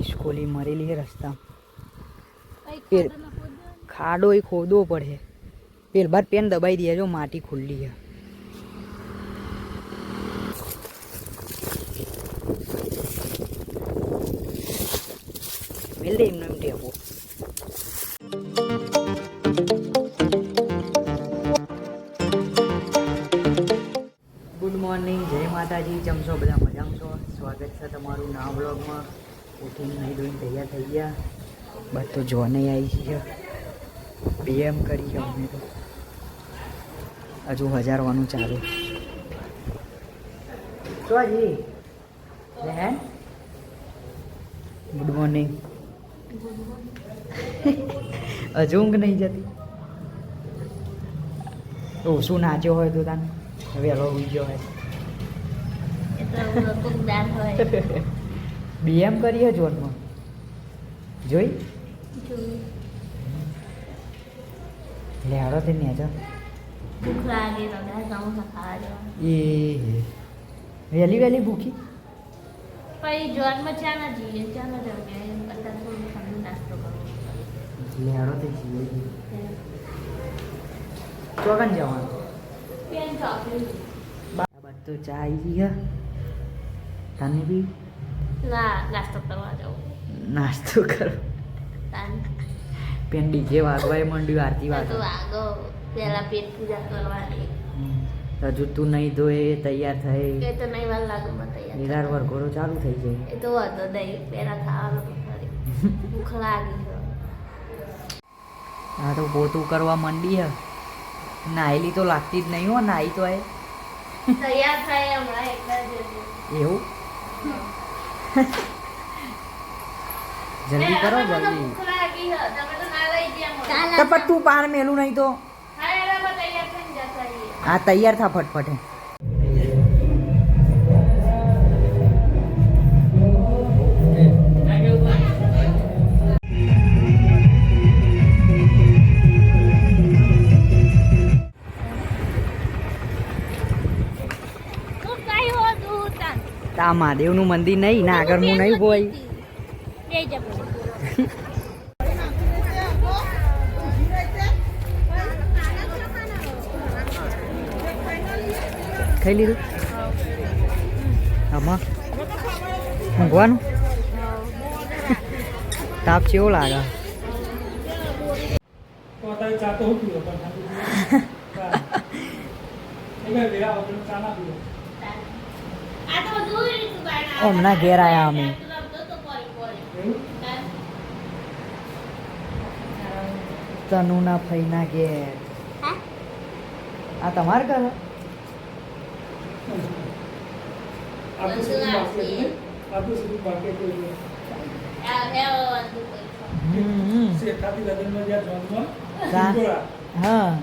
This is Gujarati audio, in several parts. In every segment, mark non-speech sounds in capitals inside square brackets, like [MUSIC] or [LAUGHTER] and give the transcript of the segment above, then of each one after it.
ખિસકોલી મરેલી છે રસ્તા. પેલ ખાડો એ ખોદવો પડે. પેલ બાર પેન દબાઈ દે જો માટી ખુલ્લી છે મેલ દે એમને એમ ટેપો ગુડ મોર્નિંગ જય માતાજી જમશો બધા મજામાં છો? સ્વાગત છે તમારું નામ બ્લોગમાં ઉઠીને નહીં ધોઈને તૈયાર થઈ ગયા. બસ તો જોને આવી છે બીએમ કરી ગયા અમે તો. હજુ હજારવાનું ચાલુ. તો જી બહેન ગુડ મોર્નિંગ હજુ ઊંઘ નહીં જતી. તો શું નાચ્યો હોય તો તાને? વહેલો ઉઈ ગયો હોય. [LAUGHS] બીએમ કરીએ જોનમાં જોઈ? લેડો તે નેચો એ વહેલી વહેલી ભૂખી? લેડો તે જીવે ચોકન જવાનું. બા તો ચા આવી ગઈ તને બી? નાસ્તો કરવા જાઉં નાસ્તો કરો. પેન ડીજે વાગવાય માંડ્યું આરતી તો વાગવા પેલા પેટ પૂજા કરવાની. હજુ તું નહીં ધોએ તૈયાર થઈ એ તો નહીં વાર લાગે મને તૈયાર નિરાર વરઘોડો ચાલુ થઈ જાય. એ તો વાંધો નહીં પેલા ખાવાનું ભૂખ લાગી હા આ તો પોતું કરવા માંડી હે. નાહેલી તો લાગતી જ નહીં હો નાહી તો એ તૈયાર થાય હમણાં એકલા જ એવું? જલ્દી કરો જલ્દી. તો પણ તું પાર મેલું નહીં તો? હા તૈયાર થા ફટફટે. તાન તા મહાદેવનું મંદિર નહીં ના આગળનું નહીં હોય બે જ ખાઈ લીધું આમાં ઊંઘવાનું તાપ કેવો લાગે તો અત્યારે ચા તો હું પીવો પણ હમણાં ઘેર આયા અમે? તનુના ફઈના ઘેર. આ તમારે ઘર. હા.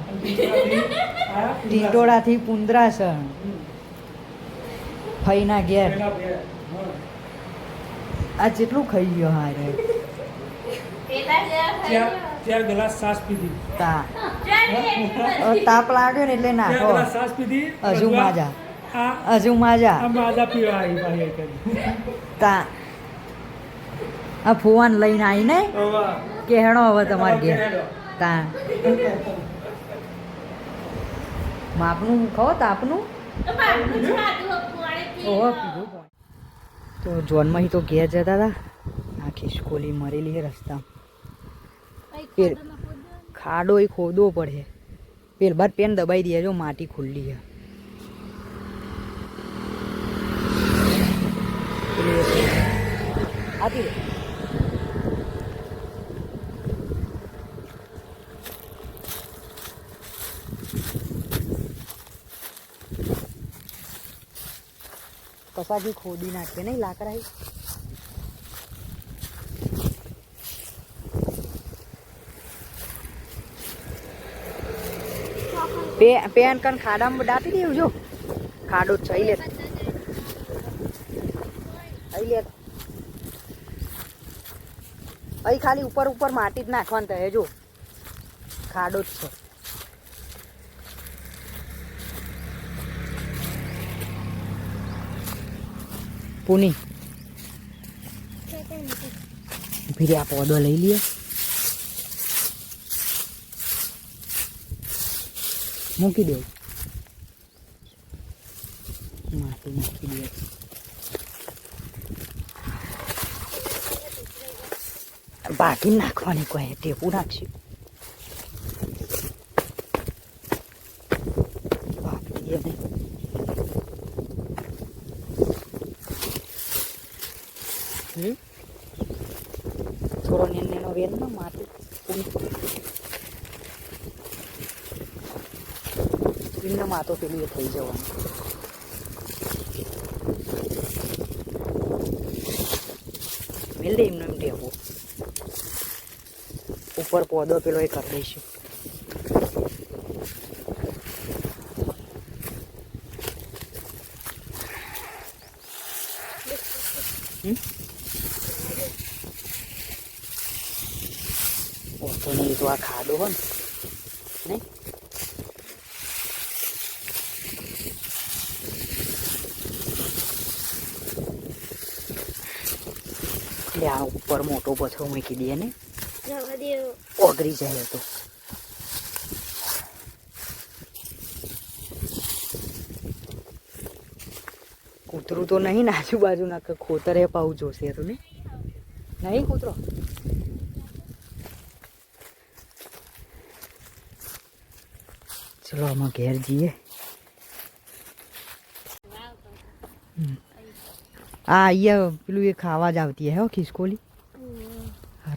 ટીંટોળાથી પુંદરાસણ. ફઈના ઘેર. આ જેટલું ખાઈ ગયો હારે. ચાર ચાર ગ્લાસ છાશ પીધી. તા. તાપ લાગ્યો ને એટલે નાખો પીધી હજુ માજા. હજુ માજા. માજા પીવા આવી તા. આ ફુવાન લઈને આવીને કે હેણો હવે તમારે ઘેર. તા. માપનું ખો તાપનું. તો જોનમાં તો ઘેર જતા હતા. આખી ખિસકોલી મરેલી છે રસ્તા. ખાડો એ ખોદવો પડે. પેલ બાર પેન દબાઈ દે જો માટી ખુલ્લી છે. પેલી દે ખોદી નાખીએ, નહીં? લાકડા પે, પેન કન ખાડામાં દાટી દેવું, જો. ખાડો અહીં લે. થઈ લે. અહીં ખાલી ઉપર ઉપર માટી જ નાખવાનું થાય જો. ખાડો જ છે. પુની ઊભી આ પોદો લઈ લઈએ મૂકી દે. માટી મૂકી દે. બાકી નાખવાની કોઈ ટેપું નાખશું બાકી એને હમ થોડો નેનો વેર ના માટી સ્ક્રીનના માતો પેલું એ થઈ જવાનું મેલ દે એમનો એમ ટેવો ઉપર પોદો પેલો એ કરી દઈશું હમ? પોતો નહીં તો આ હોય ને. એટલે આ ઉપર મોટો પછો મૂકી દઈએ ને. ઓગરી જાય તો. કૂતરું તો નહીં ને આજુબાજુના ખોતરે પાવું જોશે તો ને નહીં કૂતરો? ચલો આમાં ઘેર જઈએ. આ અહીંયા પેલું એ ખાવા જ આવતી હે ખિસકોલી.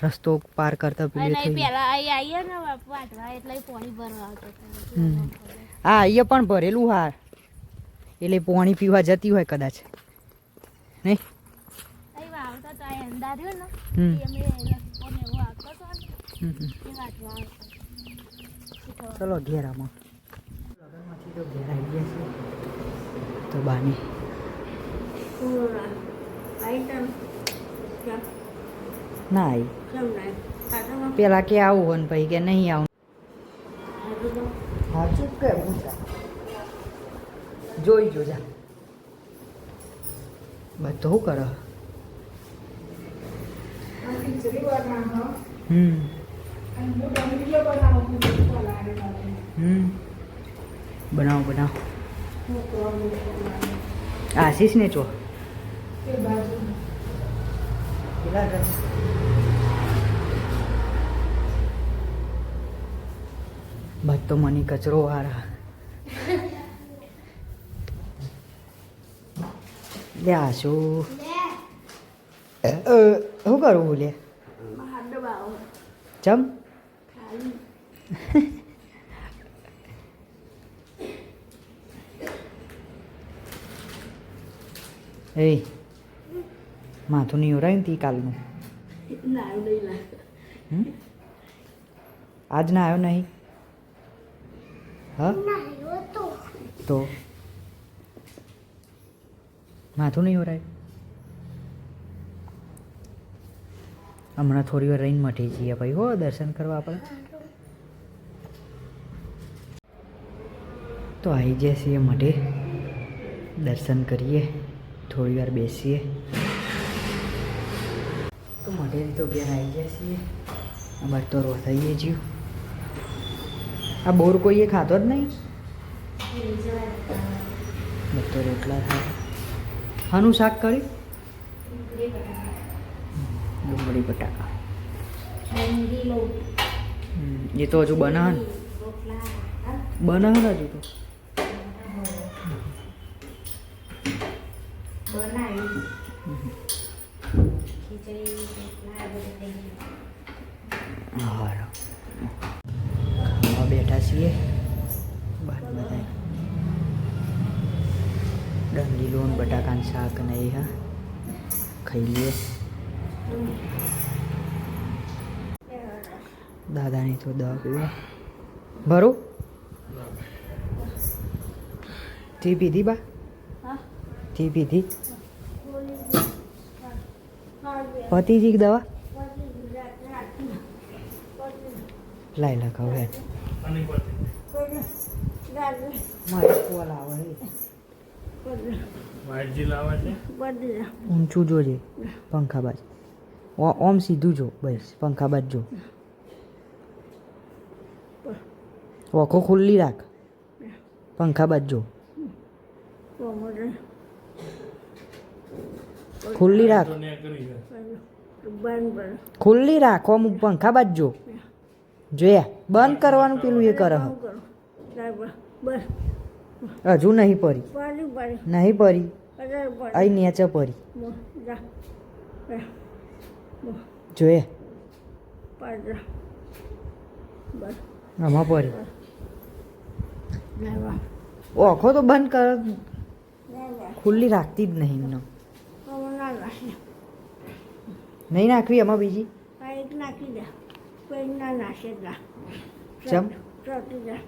રસ્તો પાર કરતા પેલું થઈ પેલા અહીં આવીએ ને વાટવા એટલે પાણી ભરવા આવતો હા અહીંયા પણ ભરેલું હા એટલે પાણી પીવા જતી હોય કદાચ. નહીં. ચલો ઘેર આમાં. લગનમાંથી તો ઘેર આવી ગયા છે. તો બાની. ના આવી. પેલા કે આવું હોય ને પછી કે નહીં આવું. હા ચૂપ કે જોઈ જોજા બધું કરો? હમ. હમ. બનાવો બનાવો. આશીષ ને ચો. બસ તો મને કચરો વાળા. લે આશુ શું? કરવું લે? ચમ એ માથું નહીં ઓરાયું તી કાલનું હમ? આજ ના આવ્યો નહીં હા તો માથું નહીં ઓરાયું હમણાં થોડી વાર રહીને મટી જઈએ ભાઈ હો દર્શન કરવા આપણે તો આવી જઈએ છીએ મઢે દર્શન કરીએ થોડી વાર બેસીએ. તો મઢેથી તો ઘેર આવી ગયા છીએ. અમારે તો રો થઈએ જ્યું આ બોર કોઈએ ખાતો જ નહીં? બધો રોટલા થાય. હાનું શાક કર્યું? ડુંગળી બટાકા. એ તો હજુ બનાવે બનાવે હજુ તો. ખાવા બેઠા છીએ. બાદ બધા ડંગી લોન બટાકાનું શાક ને એ હા. ખાઈ લઈએ. દાદાની તો દવા પીવા. ભરો તે પીધી બા? તી પીધી પતિજી દવા? લાઈ હે. છે? ઊંચું જોજે પંખા બાજુ ઓમ સીધું જો બસ પંખા બાદ જો. ઓખો ખુલ્લી રાખ. પંખા બાદ જો. ખુલ્લી રાખ. ખુલ્લી રાખ ઓમ પંખા બાજુ જોયા? બંધ કરવાનું પેલું એ કરે હજુ નહીં પરી નહીં પરી અહીં નેચે પરી જોયે? આમાં પરી ઓખો તો બંધ કર. ખુલ્લી રાખતી જ નહીં એમને નહીં નાખવી એમાં બીજી? એક નાખી દે. કોઈ ના નાખે જા. ચમ? ચોટી જા.